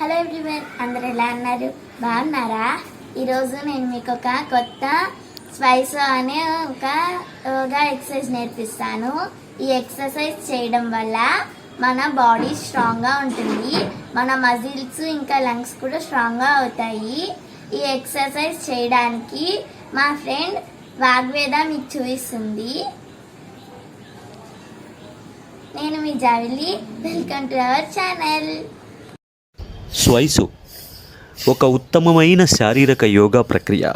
Hello everyone అందరు ఎలా అన్నారు బాగున్నారా? ఈరోజు నేను మీకు ఒక కొత్త స్పైస్ అనే ఒక యోగా ఎక్సర్సైజ్ నేర్పిస్తాను. ఈ ఎక్సర్సైజ్ చేయడం వల్ల మన బాడీ స్ట్రాంగ్గా ఉంటుంది. మన మజిల్స్ ఇంకా లంగ్స్ కూడా స్ట్రాంగ్గా అవుతాయి. ఈ ఎక్సర్సైజ్ చేయడానికి మా ఫ్రెండ్ వాగ్వేద మీకు చూపిస్తుంది. నేను మీ జావిలి వెల్కమ్ టు అవర్ ఛానల్ స్వైసు. ఒక ఉత్తమమైన శారీరక యోగా ప్రక్రియ.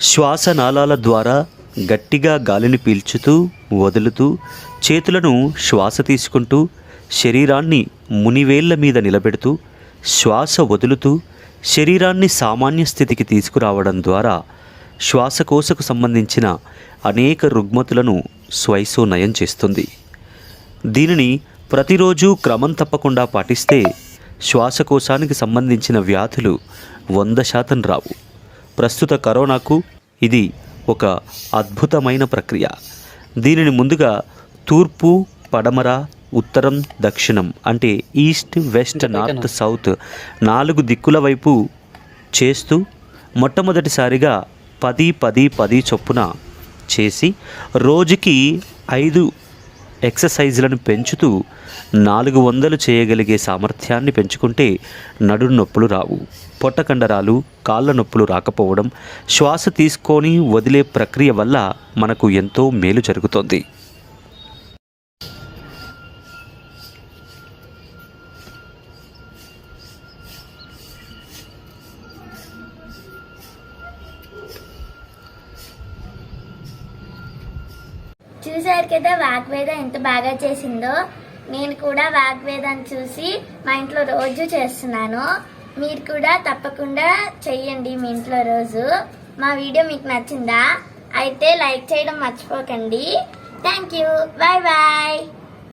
శ్వాసనాళాల ద్వారా గట్టిగా గాలిని పీల్చుతూ వదులుతూ చేతులను శ్వాస తీసుకుంటూ శరీరాన్ని మునివేళ్ళ మీద నిలబెడుతూ శ్వాస వదులుతూ శరీరాన్ని సామాన్య స్థితికి తీసుకురావడం ద్వారా శ్వాసకోశకు సంబంధించిన అనేక రుగ్మతులను స్వైసో నయం చేస్తుంది. దీనిని ప్రతిరోజు క్రమం తప్పకుండా పాటిస్తే శ్వాసకోశానికి సంబంధించిన వ్యాధులు వంద శాతం రావు. ప్రస్తుత కరోనాకు ఇది ఒక అద్భుతమైన ప్రక్రియ. దీనిని ముందుగా తూర్పు పడమర ఉత్తరం దక్షిణం అంటే ఈస్ట్ వెస్ట్ నార్త్ సౌత్ నాలుగు దిక్కుల వైపు చేస్తూ మొట్టమొదటిసారిగా పది పది పది చొప్పున చేసి రోజుకి ఐదు ఎక్సర్సైజ్లను పెంచుతూ నాలుగు వందలు చేయగలిగే సామర్థ్యాన్ని పెంచుకుంటే నడు నొప్పులు రావు. పొట్ట కండరాలు కాళ్ళ నొప్పులు రాకపోవడం శ్వాస తీసుకొని వదిలే ప్రక్రియ వల్ల మనకు ఎంతో మేలు జరుగుతోంది. చూశారు కదా వాగ్వేద ఎంత బాగా చేసిందో నేను కూడా వాగ్వేదాన్ని చూసి మా ఇంట్లో రోజు చేస్తున్నాను. మీరు కూడా తప్పకుండా చెయ్యండి మీ ఇంట్లో రోజు. మా వీడియో మీకు నచ్చిందా? అయితే లైక్ చేయడం మర్చిపోకండి. Thank you. Bye bye.